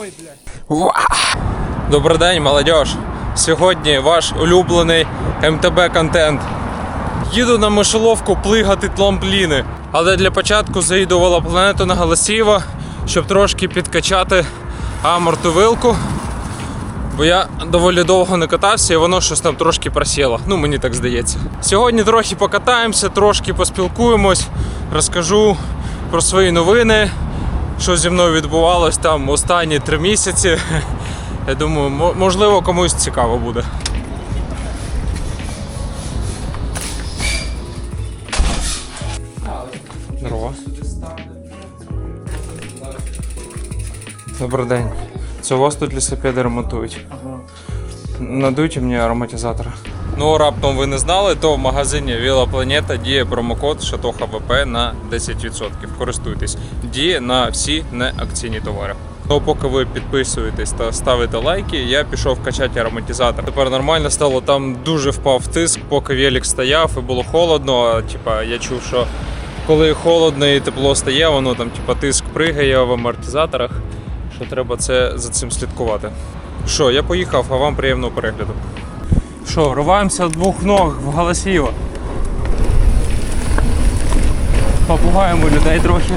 Ой, блядь. Добрий день, молодь. Сьогодні ваш улюблений МТБ контент. Їду на мишоловку плигати тлампліни. Але для початку заїду в велопланету на Голосіїво, щоб трошки підкачати амортовилку. Бо я доволі довго не катався і воно щось там трошки просіло. Ну, мені так здається. Сьогодні трохи покатаємося, трошки поспілкуємось, розкажу про свої новини, що зі мною відбувалось там останні три місяці. Я думаю, можливо, комусь цікаво буде. Здорово. Добрий день. Це у вас тут лісопеди ремонтують? Надуйте мені ароматизатор. Ну, раптом ви не знали, то в магазині Віла Планета діє промокод Шатоха ВП на 10%. Користуйтесь. Діє на всі неакційні товари. То поки ви підписуєтесь та ставите лайки, я пішов качати ароматизатор. Тепер нормально стало. Там дуже впав тиск, поки велик стояв і було холодно. А, Типа я чув, що коли холодно і тепло стає, воно там типа тиск пригає в амортизаторах. Що треба це за цим слідкувати. Що, я поїхав, а вам приємного перегляду. Що, рваємося двох ног в Голосіво. Попугаємо людей трохи.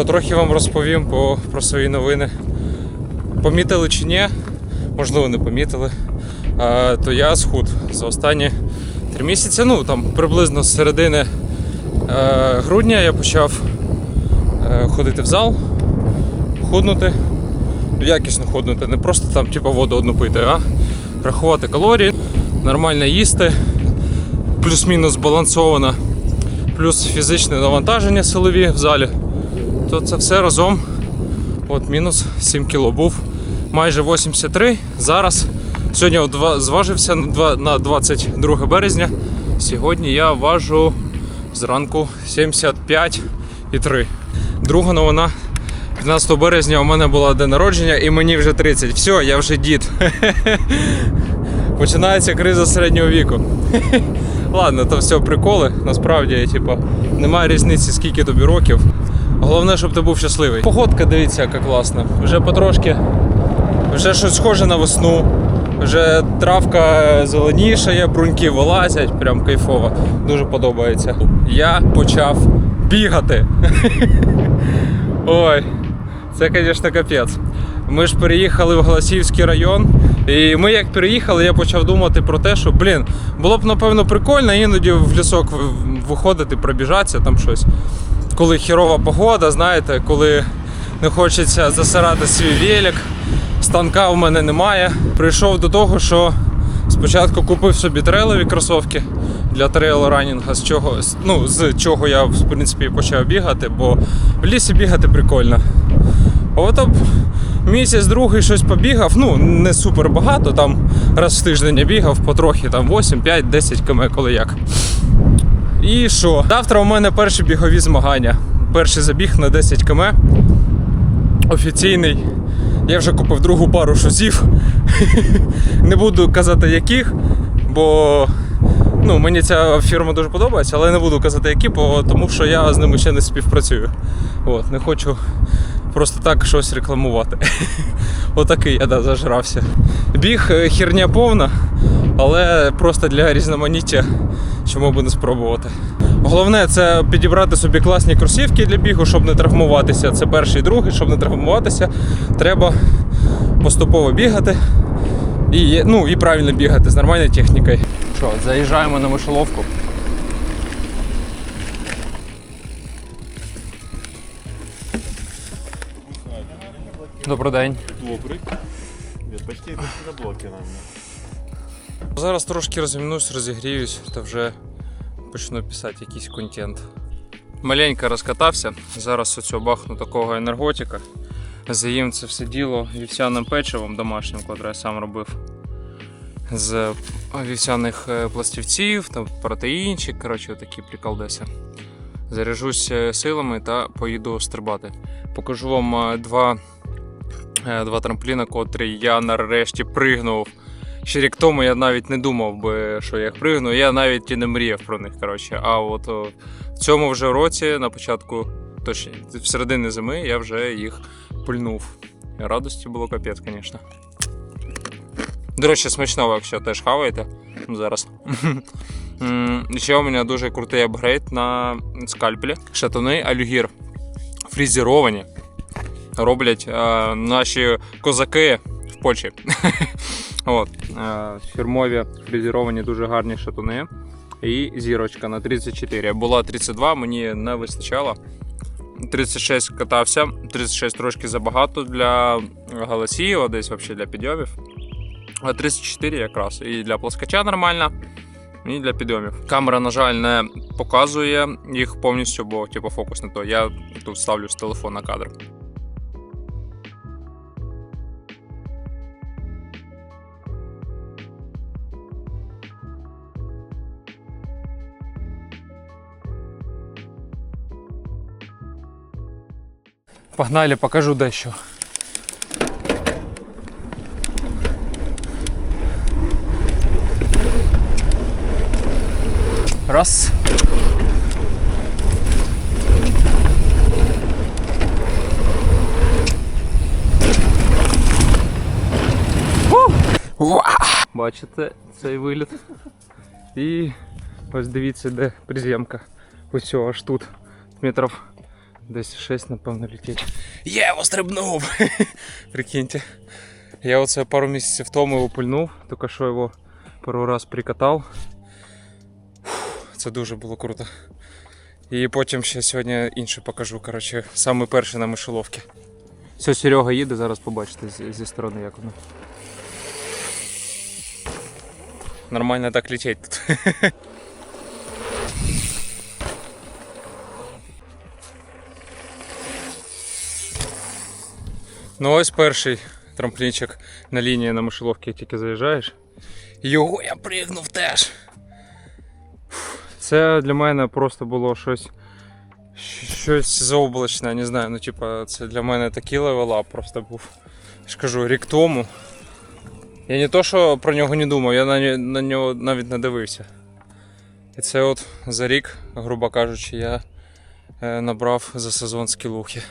Що, трохи вам розповім по, про свої новини. Помітили чи ні? Можливо, не помітили. А, то я схуд за останні три місяці. Ну, там приблизно з середини е, грудня я почав е, ходити в зал, худнути. Якісно худнути, не просто там типу, воду одну пити, а рахувати калорії, нормально їсти, плюс-мінус збалансовано, плюс фізичне навантаження силові в залі то це все разом от мінус 7 кіло був майже 83. Зараз сьогодні зважився на на 22 березня. Сьогодні я важу зранку 75,3. Друга новина. 15 березня у мене було день народження і мені вже 30. Все, я вже дід. Починається криза середнього віку. Ладно, то все приколи. Насправді, типу, немає різниці, скільки тобі років. Головне, щоб ти був щасливий. Погодка, дивіться, яка класна. Вже потрошки, вже щось схоже на весну. Вже травка зеленішає, бруньки вилазять, прям кайфово. Дуже подобається. Я почав бігати. Ой, це, звісно, капець. Ми ж переїхали в Голосіївський район, і ми як переїхали, я почав думати про те, що, блін, було б напевно прикольно іноді в лісок виходити, пробіжатися там щось. Коли хірова погода, знаєте, коли не хочеться засирати свій велик, станка в мене немає. Прийшов до того, що спочатку купив собі трейлові кросовки для трейл ранінгу, з чого, ну, з чого я в принципі почав бігати, бо в лісі бігати прикольно. А от місяць другий щось побігав, ну не супер багато, там раз в тиждень я бігав потрохи, там 8, 5, 10 км, коли як. І що? Завтра у мене перші бігові змагання. Перший забіг на 10 км. Офіційний. Я вже купив другу пару шузів. Не буду казати яких, бо ну, мені ця фірма дуже подобається, але не буду казати які, бо, тому що я з ними ще не співпрацюю. От, не хочу просто так щось рекламувати. Отакий я да, зажрався. Біг е, херня повна, але просто для різноманіття чому би не спробувати. Головне це підібрати собі класні кросівки для бігу, щоб не травмуватися. Це перший і другий, щоб не травмуватися, треба поступово бігати і, ну, і правильно бігати з нормальною технікою. Що, заїжджаємо на мишоловку. Добрий день. Добрый. Нет, почти, на блоке нам. Зараз трошки розімнусь, розігріюсь та вже почну писати якийсь контент. Маленько розкатався. Зараз оцього бахну такого енерготика. Заїм це все діло вівсяним печивом домашнім, котре я сам робив. З вівсяних е, пластівців, там протеїнчик, коротше, такі приколдеси. Заряжусь е, силами та поїду стрибати. Покажу вам е, два, два трампліна, котрі я нарешті пригнув. Ще рік тому я навіть не думав би, що я їх пригну. Я навіть і не мріяв про них. Коротше. А от о, в цьому вже році, на початку, точні, в середині зими, я вже їх пульнув. І радості було капець, звісно. До речі, смачного, якщо теж хаваєте зараз. Ще у мене дуже крутий апгрейд на скальпелі. Шатуни алюгір фрізеровані. Роблять е, наші козаки в Польщі. От, е, фірмові фрезеровані дуже гарні шатуни. І зірочка на 34. Була 32, мені не вистачало. 36 катався, 36 трошки забагато для галасів, а десь взагалі для підйомів. А 34 якраз. І для плоскача нормально, і для підйомів. Камера, на жаль, не показує їх повністю, бо типу, фокус не то. Я тут ставлю з телефона кадр. Погнали, покажу дещо. Раз. Бачите цей виліт. І ось дивіться, де приземка. Ось аж тут. Метрів десь 6, напевно, летіть. Я його стрибнув! Прикиньте. Я оце пару місяців тому його пульнув, тільки що його пару раз прикатав. Це дуже було круто. І потім ще сьогодні інше покажу. Коротше, саме перший на мишоловці. Все, Серега їде, зараз побачите зі, зі сторони, як воно. Нормально так лететь тут. Ну ось перший трамплінчик на лінії на мишоловці тільки заїжджаєш. Його я пригнув теж. Це для мене просто було щось. Щось заоблачне, не знаю. Ну, типа, це для мене такий левелап просто був. Я ж кажу, рік тому. Я не то, що про нього не думав, я на, на нього навіть не дивився. І це от за рік, грубо кажучи, я е, набрав за сезон скілухи.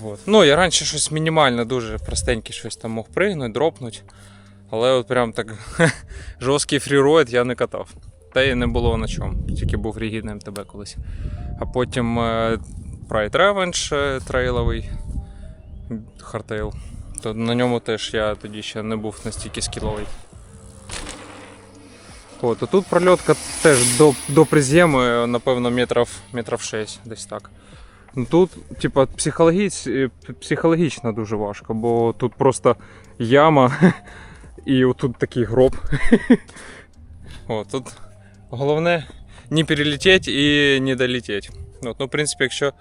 Вот. Ну, я раніше щось мінімальне, дуже простеньке щось там мог пригнути, дропнути. Але от прям так жорсткий фріройд я не катав. Та й не було на чому, тільки був рігідний МТБ колись. А потім е, Pride Revenge е, трейловий хардтейл. То на ньому теж я тоді ще не був настільки скіловий. От, а тут прольотка теж до, до приземи, напевно, метрів, метрів 6, десь так. Ну тут, типа, психологіч, е, психологічно дуже важко, бо тут просто яма і отут такий гроб. О, тут головне не перелетіти і не долетіти. От, ну, в принципі, якщо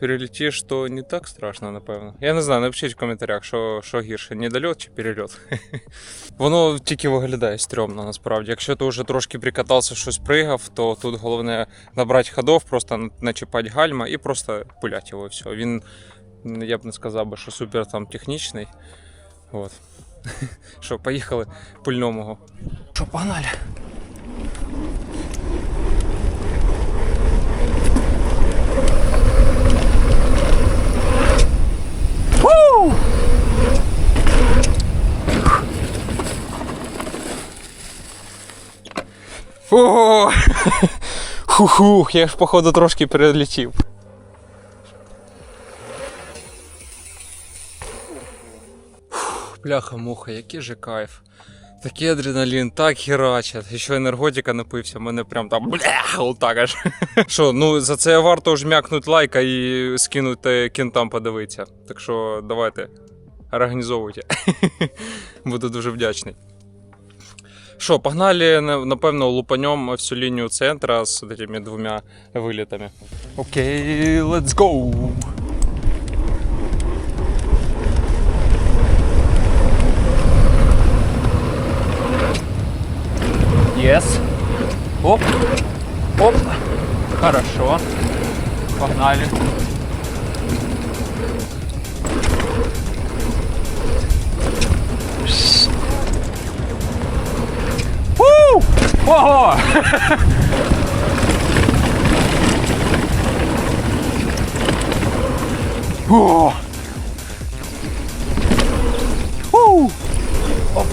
перелетиш, то не так страшно, напевно. Я не знаю, напишіть в коментарях, що, що гірше, недольот чи перельот. Воно тільки виглядає стрьомно насправді. Якщо ти вже трошки прикатався, щось пригав, то тут головне набрати ходов, просто начіпати гальма і просто пулять його і все. Він, я б не сказав би, що супер там технічний. От. Що, поїхали пульномого. Що, погнали? О! Хух-хух, я ж походу трошки перелетів. Бляха-муха, який же кайф. Такий адреналін, так херачить. Ще енерготика напився, мене прям там бля, отак аж. Що, ну за це варто жмякнути лайка і скинути кінтам подивитися. Так що давайте, організовуйте. Буду дуже вдячний. Що, погнали, напевно, лупанем всю лінію центра з такими двома вилітами. Окей, okay, let's go! Yes. Оп. Оп. Хорошо. Погнали. О! Оп.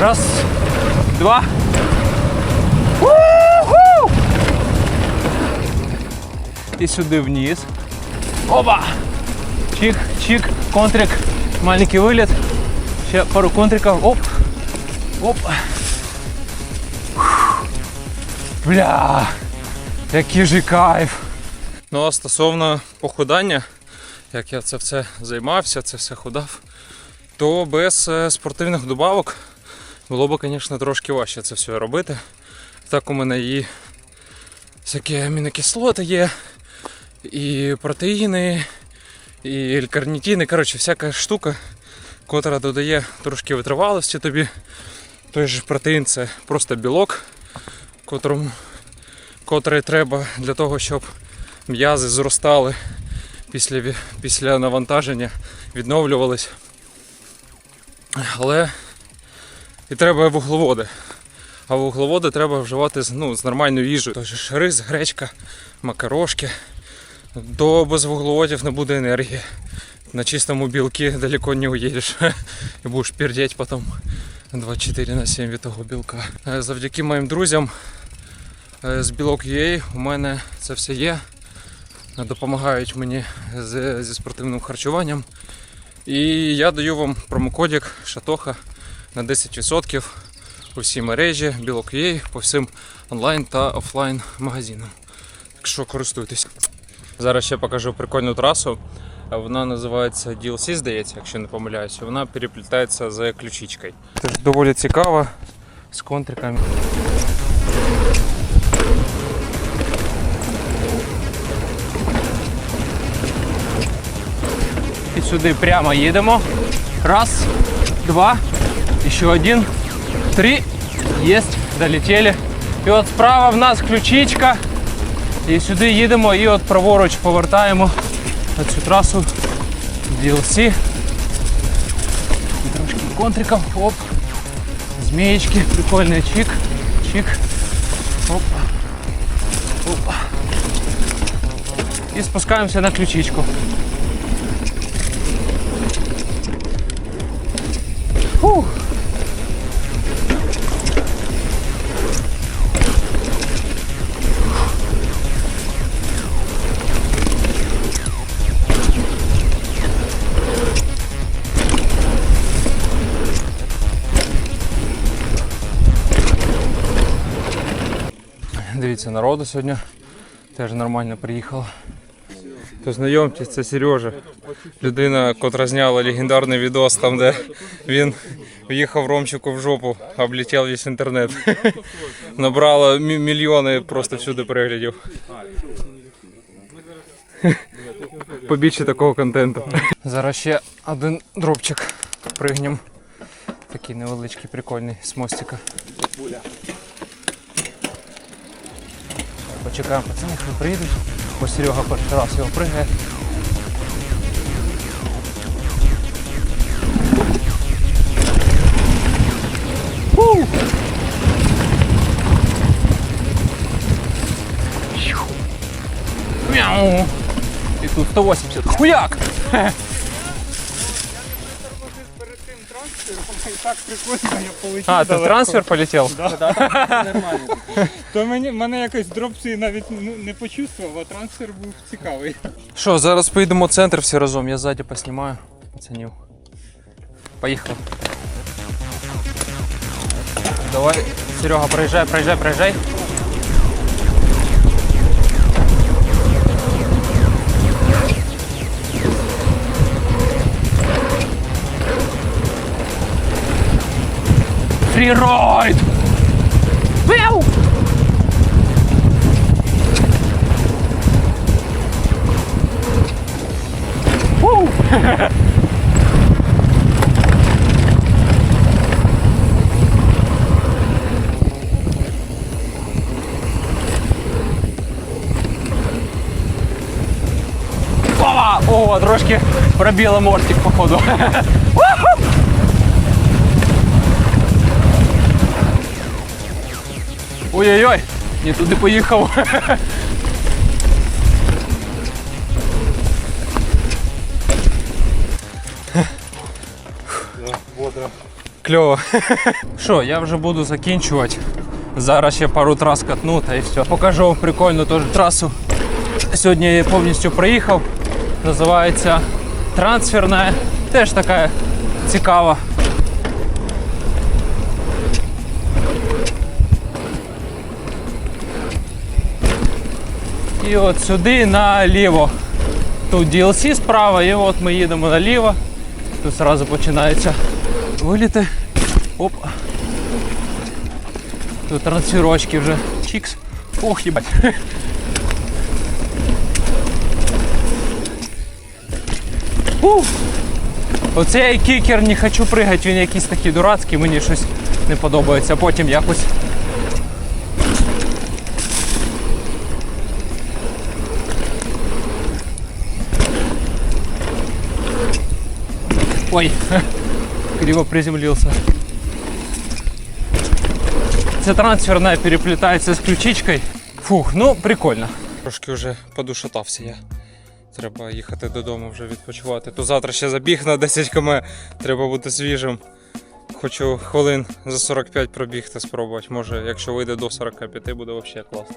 Раз, два. У-ху! І сюди вниз. Опа! Чик, чик, контрик, маленький виліт. Ще пару контриків. Оп. Оп. Фух. Бля. Який же кайф. Ну а стосовно похудання, як я це все займався, це все ходав, то без е, спортивних добавок було б, звісно, трошки важче це все робити. Так у мене і всякі амінокислоти є, і протеїни, і елькарнітіни, коротше, всяка штука, котра додає трошки витривалості тобі. Той же протеїн це просто білок, котрому, котрий треба для того, щоб м'язи зростали після, після навантаження, відновлювались. Але і треба вуглеводи. А вуглеводи треба вживати з, ну, з нормальною їжею. Тож рис, гречка, макарошки. До без вуглеводів не буде енергії. На чистому білки далеко не уїдеш. І будеш пердеть потім 24 на 7 від того білка. Е, Завдяки моїм друзям е, з білок.ua у мене це все є допомагають мені зі спортивним харчуванням. І я даю вам промокодик Шатоха на 10% у всій мережі Білок.ua, по всім онлайн та офлайн магазинам. Так що користуйтесь. Зараз ще покажу прикольну трасу. Вона називається DLC, здається, якщо не помиляюся. Вона переплітається з ключичкою. Це доволі цікаво з контриками. І сюди прямо їдемо. Раз, два, ще один, три. Єсть, долетіли. І от справа в нас ключичка. І сюди їдемо і от праворуч повертаємо на цю трасу DLC. Трошки контриком. Оп. Змеечки. Прикольний чик. Чик. Оп. Оп. І спускаємося на ключичку. Дивіться, народу сьогодні теж нормально приїхало. То знайомтесь, це Сережа. Людина, котра зняла легендарний відос, там де він в'їхав Ромчику в жопу, облетів весь інтернет. Набрало мі- мільйони просто всюди переглядів. Побільше такого контенту. Зараз ще один дропчик пригнем. Такий невеличкий, прикольний з мостика. Почекаємо пацани, хай приїдуть, бо Серега перший раз його пригає. Мяу! І тут 180. Хуяк! Так прикольно, я полетів. А, ти в далеко. трансфер полетів? То мені мене якось дропці навіть ну, не почувствував, а трансфер був цікавий. Що, зараз поїдемо в центр всі разом, я ззаді поснімаю. Пацанів. Поїхали. Давай, Серега, проїжджай, проїжджай, проїжджай. фріройд! Вау! О, трошки пробіла мортик, походу. Ой-ой-ой, не туди поїхав. Кльово. Що, я вже буду закінчувати. Зараз ще пару трас катну та і все. Покажу прикольну теж трасу. Сьогодні я повністю проїхав. Називається трансферна. Теж така цікава. І от сюди наліво. Тут DLC справа, і от ми їдемо наліво. Тут одразу починаються виліти. Оп. Тут трансферочки вже. Чікс. Ох, їбать. Ух. Оцей кікер не хочу пригати, він якийсь такий дурацький, мені щось не подобається. Потім якось. Ой, криво приземлился. Це трансферная переплетається з ключичкою. Фух, ну прикольно. Трошки вже подушатався я. Треба їхати додому вже відпочивати. То завтра ще забіг на 10 км, треба бути свіжим. Хочу хвилин за 45 пробігти, спробувати. Може, якщо вийде до 45, буде взагалі класно.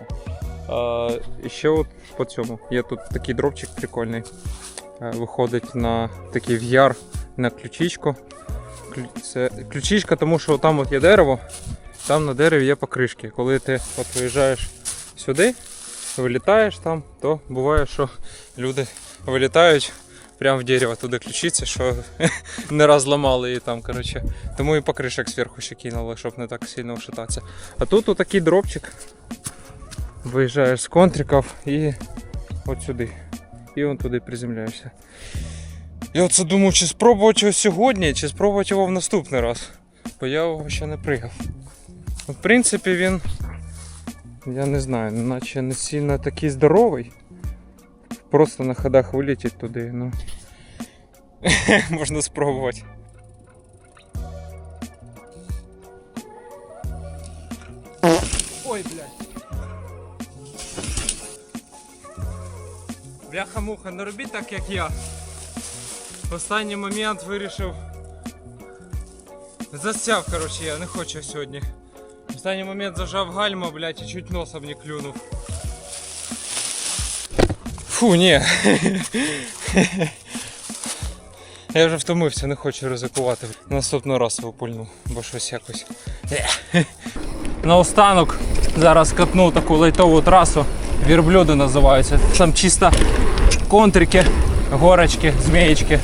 А, і ще от по цьому. Є тут такий дропчик прикольний. Е, Виходить на такий VR на ключичку. Це ключичка, тому що там от є дерево, там на дереві є покришки. Коли ти от виїжджаєш сюди, вилітаєш там, то буває, що люди вилітають прямо в дерево туди ключиці, що не раз ламали її там, коротше. Тому і покришок зверху ще кинули, щоб не так сильно вшататися. А тут отакий дропчик. Виїжджаєш з контриків і от сюди. І он туди приземляєшся. Я оце думав, чи спробувати його сьогодні, чи спробувати його в наступний раз. Бо я його ще не пригав. Ну, В принципі, він. Я не знаю, наче не сильно такий здоровий. Просто на ходах вилетіть туди, ну. Можна спробувати. Ой, блядь. Бляха-муха, не робіть так, як я. В останній момент вирішив. Засяв, коротше, я не хочу сьогодні. В останній момент зажав гальма, блядь, і чуть носом не клюнув. Фу, ні. Я вже втомився, не хочу ризикувати. Наступного раз його пульну, бо щось якось. Наостанок зараз катнув таку лайтову трасу. Вірблюди називаються. Там чисто контрики, горочки, змієчки.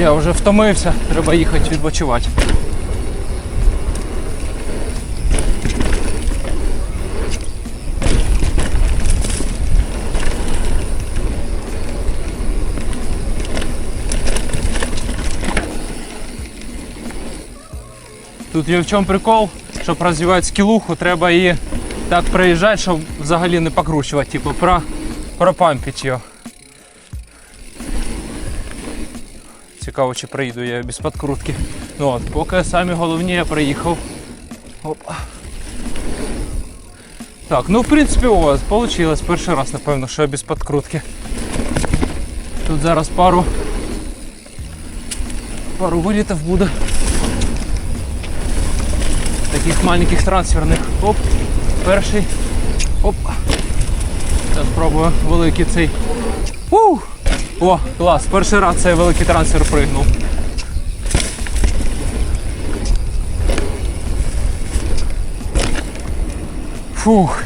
Я вже втомився, треба їхати відпочивати. Тут є в чому прикол, щоб розвивати скілуху, треба її так приїжджати, щоб взагалі не покручувати, типу про, пропампити його. Цікаво, чи приїду я без подкрутки. Ну от, поки самі головні я приїхав. Опа. Так, ну в принципі у вас вийшло перший раз, напевно, що я без подкрутки. Тут зараз пару пару вилітів буде. Таких маленьких трансферних. Оп, перший. Оп. Зараз спробую великий цей. Ух! О, клас, перший раз цей великий трансфер пригнув. Фух.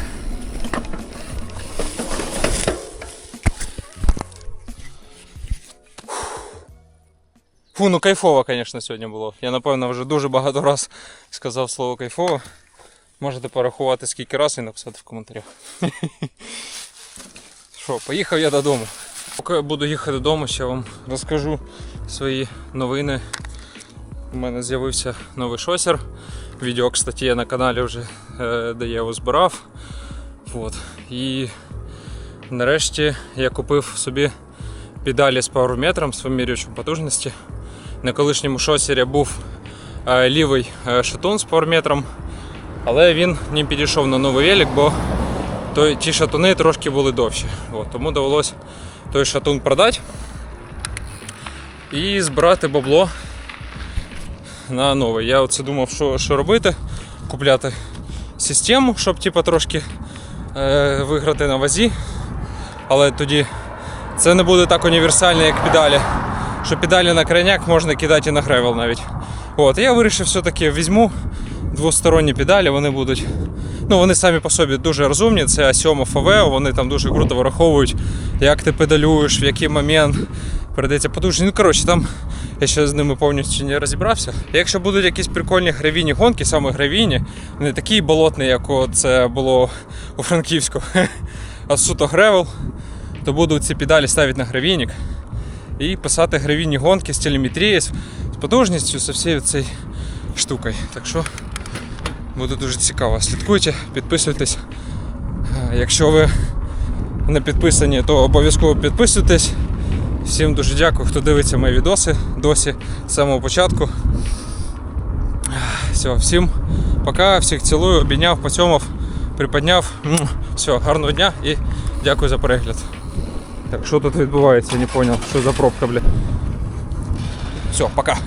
Фу, ну кайфово, звісно, сьогодні було. Я напевно вже дуже багато раз сказав слово кайфово. Можете порахувати скільки разів і написати в коментарях. Що, поїхав я додому. Поки я буду їхати додому, ще вам розкажу свої новини. У мене з'явився новий шосер. Відео, кстати, є на каналі вже, е, де я його збирав. От. І Нарешті я купив собі педалі з пауерметром, з вимірювачем потужності. На колишньому шосері був е, лівий е, шатун з пауерметром, але він не підійшов на новий велик, бо той, ті шатуни трошки були довші. От, тому довелося той шатун продати і збирати бабло на новий. Я оце думав, що, що робити, купляти систему, щоб типу, трошки е, виграти на вазі. Але тоді це не буде так універсально, як педалі. Що педалі на крайняк можна кидати і на гревел навіть. От, я вирішив все-таки візьму двосторонні педалі, вони будуть. Ну, вони самі по собі дуже розумні. Це А7 ФВ, вони там дуже круто враховують, як ти педалюєш, в який момент передається потужність. Ну, коротше, там я ще з ними повністю не розібрався. Якщо будуть якісь прикольні гравійні гонки, саме гравійні, не такі болотні, як це було у Франківську, а суто гревел, то буду ці педалі ставити на гравійник і писати гравійні гонки з телеметрією, з потужністю, з всією цією штукою. Так що буде дуже цікаво. Слідкуйте, підписуйтесь. Е, Якщо ви не підписані, то обов'язково підписуйтесь. Всім дуже дякую, хто дивиться мої відоси досі з самого початку. Все, всім пока, всіх цілую, обійняв, поцьомав, приподняв. Все, гарного дня і дякую за перегляд. Так, що тут відбувається, я не зрозумів, що за пробка, бля. Все, пока.